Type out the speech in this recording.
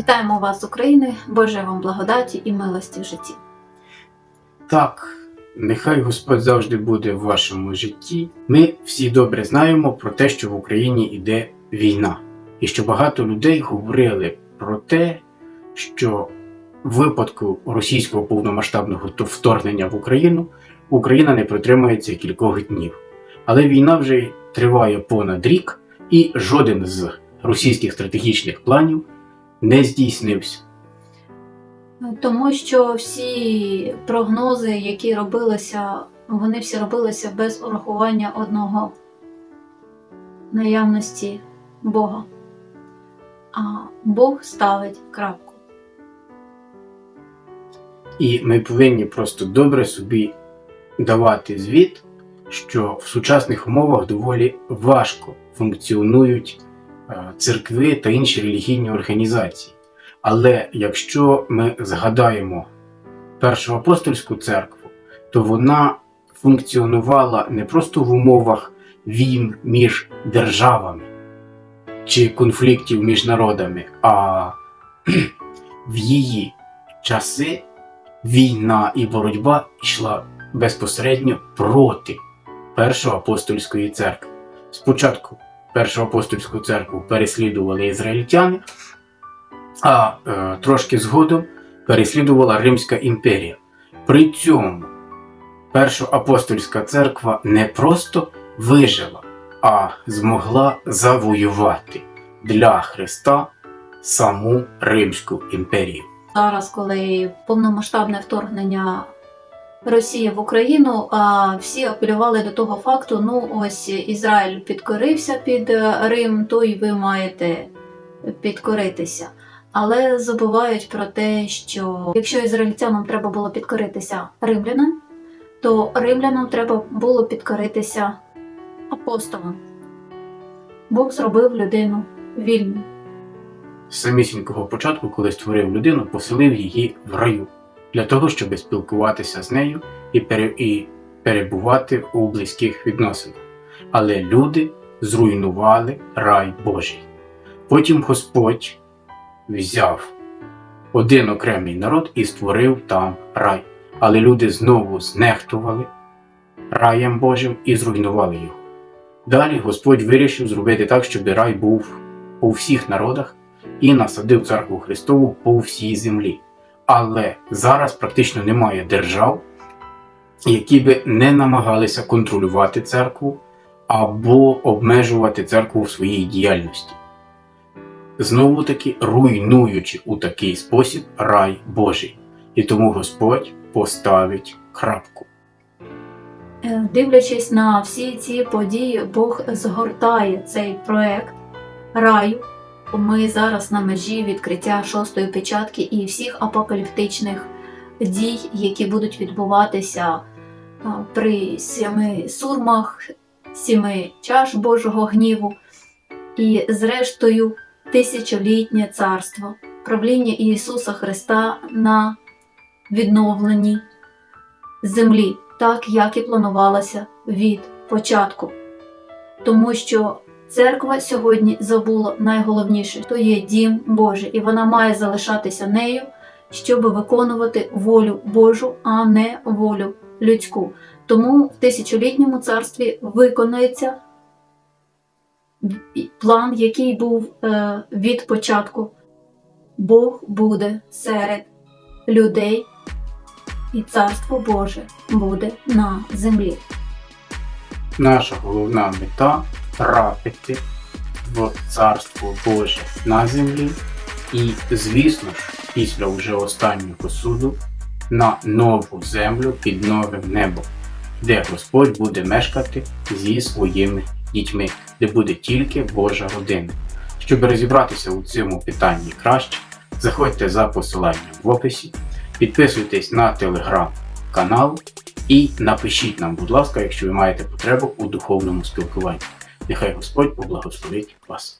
Вітаємо вас України, Боже вам благодаті і милості в житті. Так, нехай Господь завжди буде в вашому житті. Ми всі добре знаємо про те, що в Україні йде війна, і що багато людей говорили про те, що в випадку російського повномасштабного вторгнення в Україну Україна не протримається кількох днів. Але війна вже триває понад рік, і жоден з російських стратегічних планів не здійснився. Тому що всі прогнози, які робилися, вони всі робилися без урахування одного наявності Бога. А Бог ставить крапку. І ми повинні просто добре собі давати звіт, що в сучасних умовах доволі важко функціонують церкви та інші релігійні організації. Але якщо ми згадаємо Першу апостольську церкву, то вона функціонувала не просто в умовах війн між державами чи конфліктів між народами, а в її часи війна і боротьба йшла безпосередньо проти Першої апостольської церкви. Спочатку Першу апостольську церкву переслідували ізраїльтяни, а е, трошки згодом переслідувала Римська імперія. При цьому Першоапостольська церква не просто вижила, а змогла завоювати для Христа саму Римську імперію. Зараз, коли повномасштабне вторгнення Росії в Україну, а всі апелювали до того факту: ну ось Ізраїль підкорився під е, Рим, то й ви маєте підкоритися. Але забувають про те, що якщо ізраїльтянам треба було підкоритися римлянам, то римлянам треба було підкоритися апостолам. Бог зробив людину вільною. З самісінького початку, коли створив людину, поселив її в раю для того, щоб спілкуватися з нею і, перебувати у близьких відносинах. Але люди зруйнували рай Божий. Потім Господь взяв один окремий народ і створив там рай. Але люди знову знехтували раєм Божим і зруйнували його. Далі Господь вирішив зробити так, щоб рай був у всіх народах і насадив церкву Христову по всій землі. Але зараз практично немає держав, які би не намагалися контролювати церкву або обмежувати церкву в своїй діяльності. Знову таки руйнуючи у такий спосіб рай Божий. І тому Господь поставить крапку. Е, Дивлячись на всі ці події, Бог згортає цей проект раю. Ми зараз на межі відкриття шостої печатки і всіх апокаліптичних дій, які будуть відбуватися при сіми сурмах, сіми чаш Божого гніву, і, зрештою, тисячолітнє царство, правління Ісуса Христа на відновленні землі, так як і планувалося від початку. Тому що церква сьогодні забула найголовніше то є дім Божий, і вона має залишатися нею, щоб виконувати волю Божу, а не волю людську. Тому в тисячолітньому царстві виконується план, який був е, від початку. Бог буде серед людей, і царство Боже буде на землі. Наша головна мета трапити в Царство Боже на землі і, звісно ж, після вже останнього суду на нову землю під новим небом, де Господь буде мешкати зі своїми дітьми, де буде тільки Божа родина. Щоб розібратися у цьому питанні краще, заходьте за посиланням в описі, підписуйтесь на телеграм-канал і напишіть нам, будь ласка, якщо ви маєте потребу у духовному спілкуванні. Нехай Господь поблагословить вас.